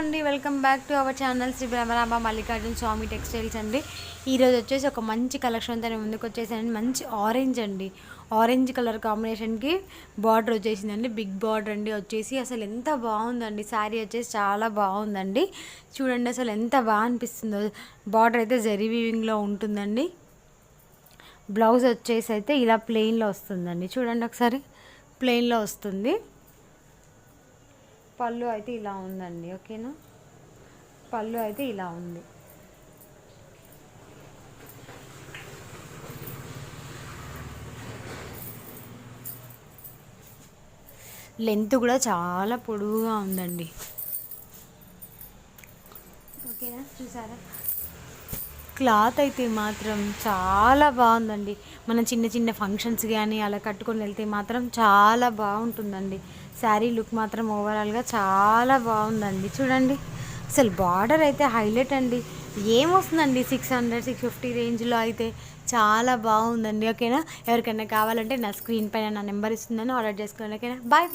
అండి. Welcome back to our channel Sri Brahmarama Mallikarjuna Swamy textiles అండి. ఈరోజు వచ్చేసి ఒక మంచి కలెక్షన్తో నేను ముందుకు వచ్చేసానండి. మంచి ఆరెంజ్ అండి. ఆరెంజ్ కలర్ కాంబినేషన్కి బార్డర్ వచ్చేసిందండి. బిగ్ బార్డర్ అండి. వచ్చేసి అసలు ఎంత బాగుందండి. శారీ వచ్చేసి చాలా బాగుందండి. చూడండి అసలు ఎంత బాగా అనిపిస్తుందో. బార్డర్ అయితే జరీ వీవింగ్లో ఉంటుందండి. బ్లౌజ్ వచ్చేసి అయితే ఇలా ప్లెయిన్లో వస్తుందండి. చూడండి ఒకసారి. ప్లెయిన్లో వస్తుంది. పళ్ళు అయితే ఇలా ఉందండి ఓకేనా? పళ్ళు అయితే ఇలా ఉంది. లెంత్ కూడా చాలా పొడవుగా ఉందండి. ఓకేనా? చూసారా? క్లాత్ అయితే మాత్రం చాలా బాగుందండి. మనం చిన్న చిన్న ఫంక్షన్స్ కానీ అలా కట్టుకొని వెళ్తే మాత్రం చాలా బాగుంటుందండి. శారీ లుక్ మాత్రం ఓవరాల్గా చాలా బాగుందండి. చూడండి. అసలు బార్డర్ అయితే హైలైట్ అండి. ఏమొస్తుందండి? సిక్స్ హండ్రెడ్ సిక్స్ ఫిఫ్టీ రేంజ్లో అయితే చాలా బాగుందండి. ఓకేనా? ఎవరికైనా కావాలంటే నా స్క్రీన్ పైన నా నెంబర్ ఇస్తుందని ఆర్డర్ చేసుకోండి ఓకేనా బాయ్